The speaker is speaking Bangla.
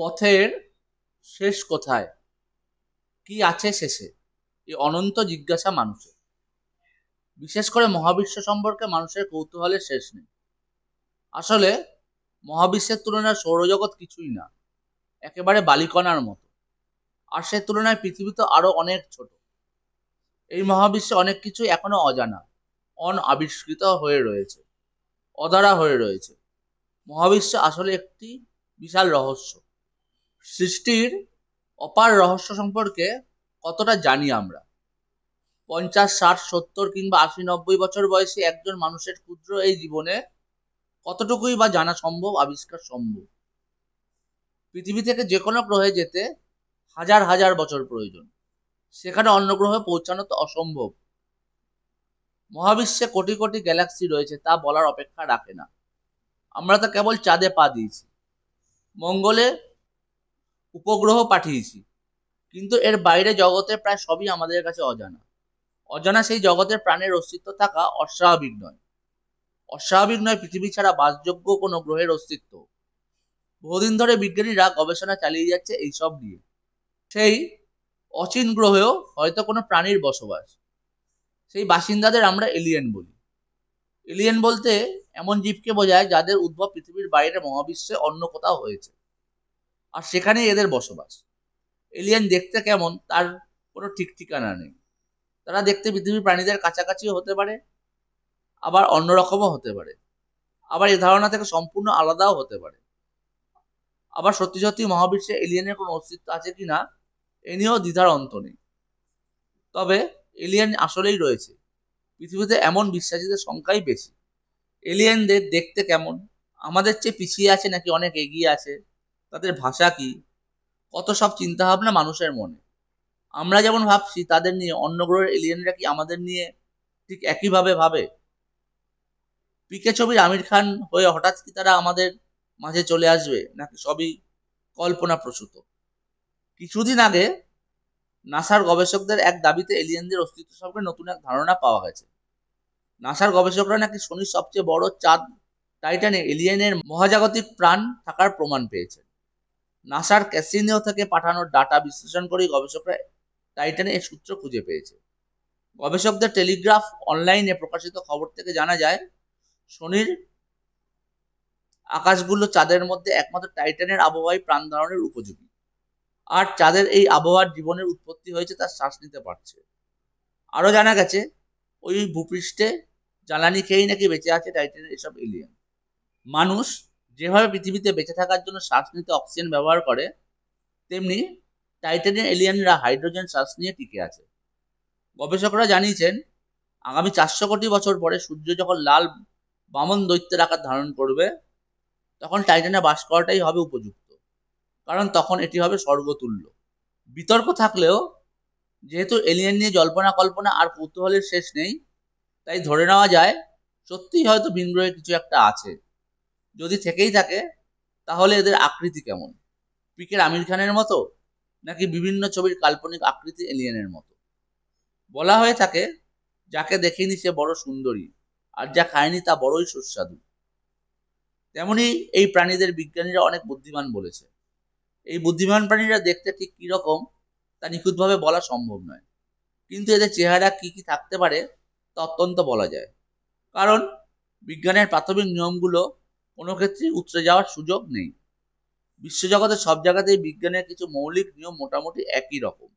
পথের শেষ কোথায়? কি আছে শেষে? এই অনন্ত জিজ্ঞাসা মানুষের। বিশেষ করে মহাবিশ্ব সম্পর্কে মানুষের কৌতূহলের শেষ নেই। আসলে মহাবিশ্বের তুলনায় সৌরজগৎ কিছুই না। একেবারে বালিকণার মতো। আর সে তুলনায় পৃথিবী তো আরও অনেক ছোট। এই মহাবিশ্বে অনেক কিছু এখনও অজানা অন আবিষ্কৃত হয়ে রয়েছে অদারা হয়ে রয়েছে। মহাবিশ্ব আসলে একটি বিশাল রহস্য। সৃষ্টির অপার রহস্য সম্পর্কে কতটা জানি আমরা? পঞ্চাশ, ষাট, সত্তর কিংবা আশি, নব্বই বছর বয়সে একজন মানুষের ক্ষুদ্র এই জীবনে কতটুকুই বা জানা সম্ভব, আবিষ্কার সম্ভব? পৃথিবী থেকে যে কোনো গ্রহে যেতে হাজার হাজার বছর প্রয়োজন। সেখানে অন্য গ্রহে পৌঁছানো তো অসম্ভব। মহাবিশ্বে কোটি কোটি গ্যালাক্সি রয়েছে, তা বলার অপেক্ষা রাখে না। আমরা তো কেবল চাঁদে পা দিয়েছি। মঙ্গলে উপগ্রহ পাঠিয়েছি। কিন্তু এর বাইরে জগতের প্রায় সবই আমাদের কাছে অজানা। অজানা সেই জগতের প্রাণের অস্তিত্ব থাকা অস্বাভাবিক নয়। অস্বাভাবিক নয় পৃথিবী ছাড়া বাসযোগ্য কোনো গ্রহের অস্তিত্ব। বহুদিন ধরে বিজ্ঞানীরা গবেষণা চালিয়ে যাচ্ছে এইসব নিয়ে। সেই অচিন গ্রহেও হয়তো কোনো প্রাণীর বসবাস। সেই বাসিন্দাদের আমরা এলিয়েন বলি। এলিয়েন বলতে এমন জীবকে বোঝায় যাদের উদ্ভব পৃথিবীর বাইরে মহাবিশ্বে অন্য কোথাও হয়েছে। আর সেখানেই এদের বসবাস। এলিয়েন দেখতে কেমন, তার কোনো ঠিক ঠিকানা নেই। তারা দেখতে পৃথিবীর প্রাণীদের কাছাকাছিও হতে পারে, আবার অন্যরকমও হতে পারে। আবার এ ধারণা থেকে সম্পূর্ণ আলাদাও হতে পারে। আবার সত্যি সত্যি মহাবিশ্বে এলিয়েনের কোনো অস্তিত্ব আছে কি না এ নিয়েও দ্বিধার অন্ত নেই। তবে এলিয়েন আসলেই রয়েছে। পৃথিবীতে এমন বিশ্বাসীদের সংখ্যাই বেশি। এলিয়েনদের দেখতে কেমন? আমাদের চেয়ে পিছিয়ে আছে নাকি অনেক এগিয়ে আছে? তাদের ভাষা কি? কত সব চিন্তাভাবনা মানুষের মনে। আমরা যেমন ভাবছি, তাদের নিয়ে অন্য গ্রহের এলিয়েনরা কি আমাদের নিয়ে ঠিক একইভাবে ভাবে? পিকে ছবির আমির খান হয়ে হঠাৎ কি তারা আমাদের মাঝে চলে আসবে? নাকি সবই কল্পনা প্রসূত? কিছুদিন আগে নাসার গবেষকদের এক দাবিতে এলিয়েনদের অস্তিত্ব সম্পর্কে নতুন এক ধারণা পাওয়া গেছে। নাসার গবেষকরা নাকি শনির সবচেয়ে বড় চাঁদ টাইটানে এলিয়েনের মহাজাগতিক প্রাণ থাকার প্রমাণ পেয়েছে নাসার ক্যাসিনিও থেকে পাঠানো ডাটা বিশ্লেষণ করেই গবেষকরা টাইটানে এর সূত্র খুঁজে পেয়েছে। গবেষকদের টেলিগ্রাফ অনলাইনে প্রকাশিত খবর থেকে জানা যায়, শনির আকাশগুলো চাঁদের মধ্যে একমাত্র টাইটানের আবহাওয়ায় প্রাণ ধারণের উপযোগী। আর চাঁদের এই আবহাওয়ার জীবনের উৎপত্তি হয়েছে তার শ্বাস নিতে পারছে। আরও জানা গেছে, ওই ভূপৃষ্ঠে জ্বালানি খেয়েই নাকি বেঁচে আছে টাইটানের এসব এলিয়েন। মানুষ যেভাবে পৃথিবীতে বেঁচে থাকার জন্য শ্বাস নিতে অক্সিজেন ব্যবহার করে, তেমনি টাইটানের এলিয়েনরা হাইড্রোজেন শ্বাস নিয়ে টিকে আছে। গবেষকরা জানিয়েছেন, আগামী চারশো কোটি বছর পরে সূর্য যখন লাল বামন দৈত্যের আকার ধারণ করবে, তখন টাইটানে বাস করাটাই হবে উপযুক্ত। কারণ তখন এটি হবে স্বর্গতুল্য। বিতর্ক থাকলেও, যেহেতু এলিয়েন নিয়ে জল্পনা কল্পনা আর কৌতূহলের শেষ নেই, তাই ধরে নেওয়া যায়, সত্যিই হয়তো ভিনগ্রহে কিছু একটা আছে। যদি থেকেই থাকে, তাহলে এদের আকৃতি কেমন? পিকের আমির খানের মতো, নাকি বিভিন্ন ছবির কাল্পনিক আকৃতি এলিয়েনের মতো? বলা হয়ে থাকে, যাকে দেখেনি সে বড় সুন্দরী, আর যা খায়নি তা বড়ই সুস্বাদু। তেমনি এই প্রাণীদের বিজ্ঞানীরা অনেক বুদ্ধিমান বলেছে। এই বুদ্ধিমান প্রাণীরা দেখতে ঠিক কীরকম তা নিখুঁতভাবে বলা সম্ভব নয়। কিন্তু এদের চেহারা কি কি থাকতে পারে, তা অত্যন্ত বলা যায়। কারণ, বিজ্ঞানের প্রাথমিক নিয়মগুলো কোনো ক্ষেত্রেই উতরে যাওয়ার সুযোগ নেই। বিশ্বজগতের সব জায়গাতেই বিজ্ঞানের কিছু মৌলিক নিয়ম মোটামুটি একই রকম।